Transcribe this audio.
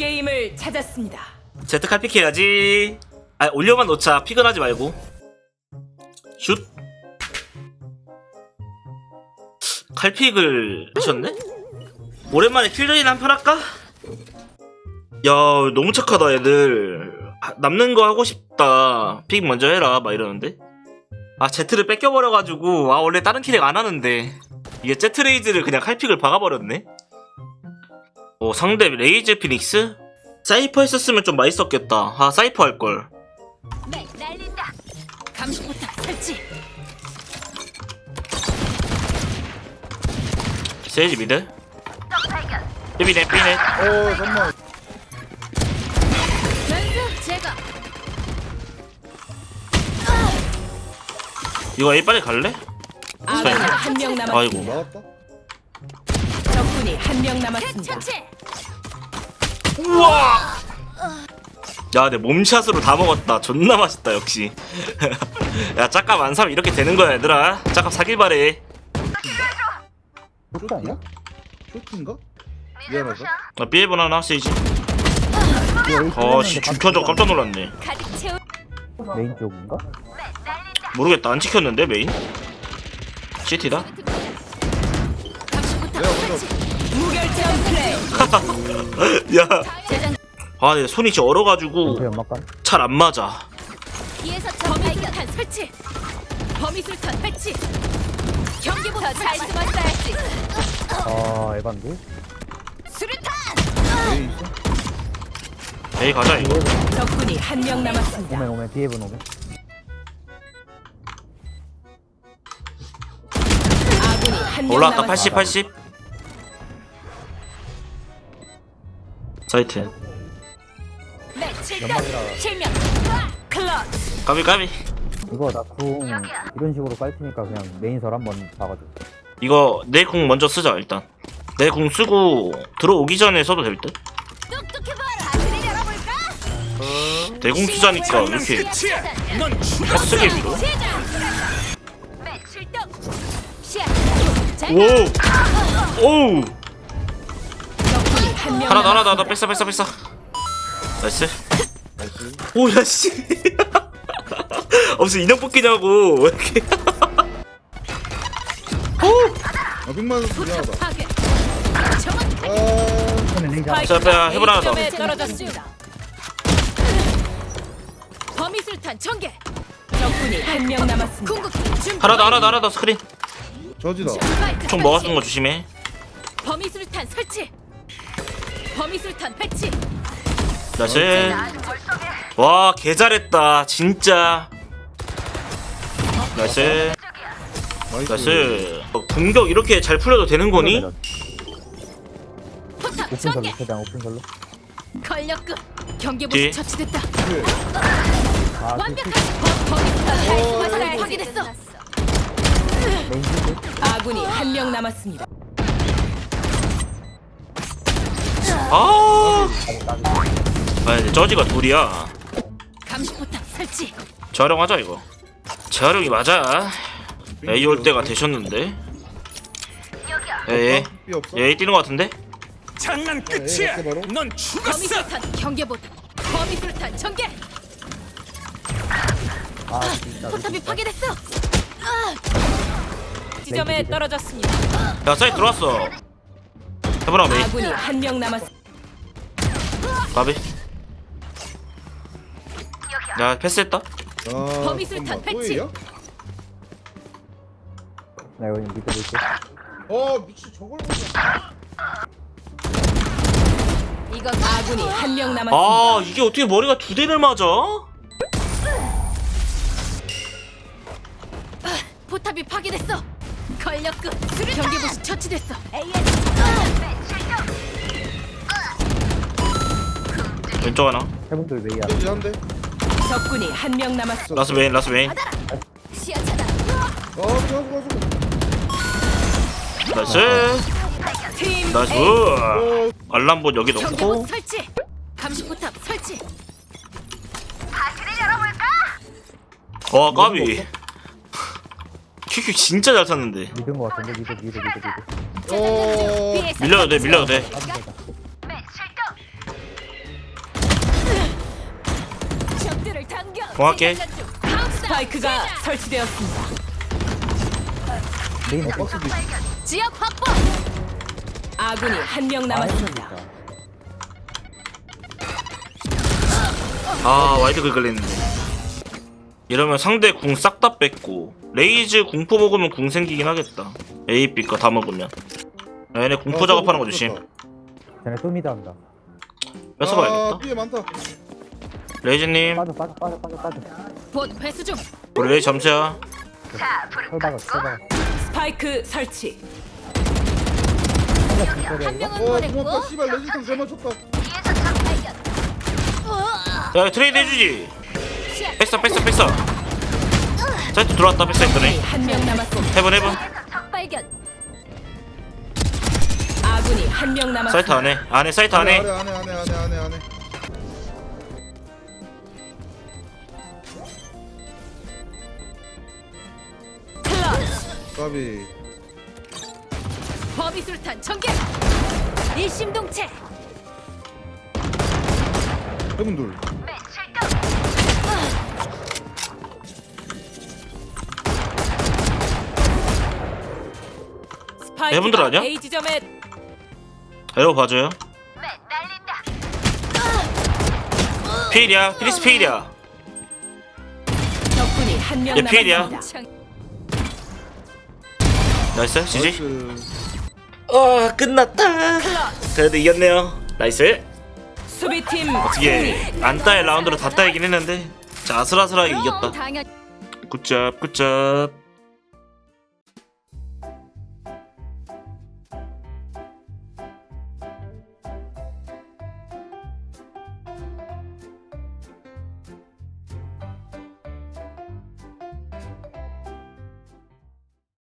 게임을 찾았습니다. 제트 칼픽 해야지. 아 올려만 놓자. 피근하지 말고. 슛. 칼픽을 하셨네? 오랜만에 킬전이나 한판 할까? 야 너무 착하다 애들. 아, 남는 거 하고 싶다. 픽 먼저 해라 막 이러는데. 아 제트를 뺏겨버려가지고 아 원래 다른 킬렉 안 하는데 이게 제트 레이즈를 그냥 칼픽을 박아버렸네. 어 상대 레이즈 피닉스? 사이퍼 했었으면 좀 맛있었겠다. 아, 사이퍼 할걸. 네, 날린다. 감시포탑 설치. 세이지 미드. 삐비네, 삐네. 어 잠만 제거. 이거 A 빨리 갈래? 아군이 한명 남았습니다. 아이고. 나왔다 적군이 한 명 남았습니다. 우와! 야, 내 몸샷으로 다 먹었다. 존나 맛있다, 역시. 야, 짝값 안 사면 이렇게 되는 거야, 얘들아. 짝값 사길 바래. 쇼트 아니야? 쇼트인가? 미안하다 나 삐에번 하나, 세이지. 아, 씨, 줌 켜져 깜짝 놀랐네. 가득 메인 쪽인가? 모르겠다. 안 찍혔는데, 메인? CT다? 무결점 플레이. 야. 아, 내 손이 진짜 얼어가지고 그 연막간? 잘 안 맞아. 범위술탄 설치. 범위술탄 배치. 경기부터 잘 숨었어야지. 아 에반데? 수류탄. 에이, 가자, 이거. 적군이 한 명 남았습니다. 오멘 오멘 비에븐 오멘 아군이 한 명 올라왔다, 남았습니다. 80, 80. 사이트. 연막이라. 까비, 까비. 이거 나궁 이런 식으로 깔 테니까 그냥 메인설 한번 봐가지고 이거 내 궁 먼저 쓰자 일단 내 궁 쓰고 들어오기 전에 써도 될 듯? 똑똑해 봐라. 다스를 열어볼까? 내 궁 쓰자니까 왜 이렇게 헛쓰게 밀어? 오! 오우! 하나 더 하나 더 하나 더 뺐어 뺐어 뺐어 나이스 나이스 오야 씨 무슨 인형 뽑기냐고 왜 이렇게 아 빅만 미안하다. 아 자, 빼야, 해보라 하나 더. 떨어졌습니다. 범위술탄 전개. 적군이 한 명 남았습니다. 궁극기 준비. 하나 더 하나 더 하나 더 스크린 저지다 총 먹었던 거 조심해 범위술탄 설치. 범위술탄 배치. 나이스 와 개 잘했다 진짜 나이스 나이스 어, 공격 이렇게 잘 풀려도 되는 거니? 포탑 오픈설로 전개. 최대한 오픈설로 권력급. 경계부시. 처치됐다. 네. 아 그, 완벽한 그, 범- 범위술탄 발사를 확인했어. 메인 쪽 아군이 한 명 남았습니다. 아아 이제 저지가 둘이야 감시포탑 설치. 재활용하자 이거 재활용이 맞아 A 올 때가 되셨는데 에이 삐 없어? 에이 뛰는 거 같은데? 장난 끝이야. 예, 바로? 넌 죽었어. 범위술탄 경계보다. 범위 술탄 전개. 아 진짜 포탑이 파괴됐어. 아! 지점에 떨어졌습니다. 야 사이트 들어왔어 해보라 메이 아군이 한 명 남았습니다. 가비 야 패스했다 아 범위술탄 잠깐만, 또 패치. A야? 나 여기 밑에 볼게 아 미치 저걸 보냐 이건 아군이 한 명 남았습니다. 아 이게 어떻게 머리가 두 대를 맞아? 포탑이 파괴됐어. 권력급 경계부시 처치됐어. 왼쪽 하나. 해본들 메이야 저지 한대. 적군이 한 명 남았어. 라스 메인 라스 메인. 시야 차단. 아 가지고 가지고 나이스. 팀 나이스. A. 어 알람봇 여기 넣고. 설치. 감시포탑 설치. 와 까비. 큐큐 진짜 잘 탔는데. 믿은 거 같은데 믿어 믿어 믿어 믿어. 어... 밀려도 돼 밀려도 돼 공할게. 스파이크가 설치되었습니다. 어, 박스도 있어. 지역 확보. 아군이 한 명 남았습니다. 아 와이드 글 걸렸는데 이러면 상대 궁 싹 다 뺐고 레이즈 궁포 먹으면 궁 생기긴 하겠다 A, B 거다 먹으면 야, 얘네 궁포 아, 작업하는 거또 조심. 쟤네 뚜미드 한다 아, 뺏어가야겠다 많다. 레이즈님 빠져 빠져 빠져 빠져 빠져 곧 회수 중. 우리 철박아 철박아 스파이크 설치. 한 명은 어, 보냈고. 고맙다. 씨발 레지스탕 잘 맞췄다. 야 트레이드 해주지 뺐어 뺐어 뺐어 사이트 들어왔다 한명 남았습니다. 해본 해본 발견. 아군이 한 명 남았습니다. 사이트 안해 안해 사이트 안해 안에 안에 안에 안에 안에 안에. 까비. 범위술탄 전개. 일심동체. 해분 둘. 스파이크가 여러분들 아니야? A 지점에 에러 봐줘요 페일이야 피리스 페일이야 적군이 한 명얘 필이야. 남았습니다. 나이스 지지. 아 끝났다. 그래도 이겼네요 나이스 수비팀 어떻게 안 따의 라운드로 다 따이긴 했는데 자 아슬아슬하게 이겼다 당연. 굿잡 굿잡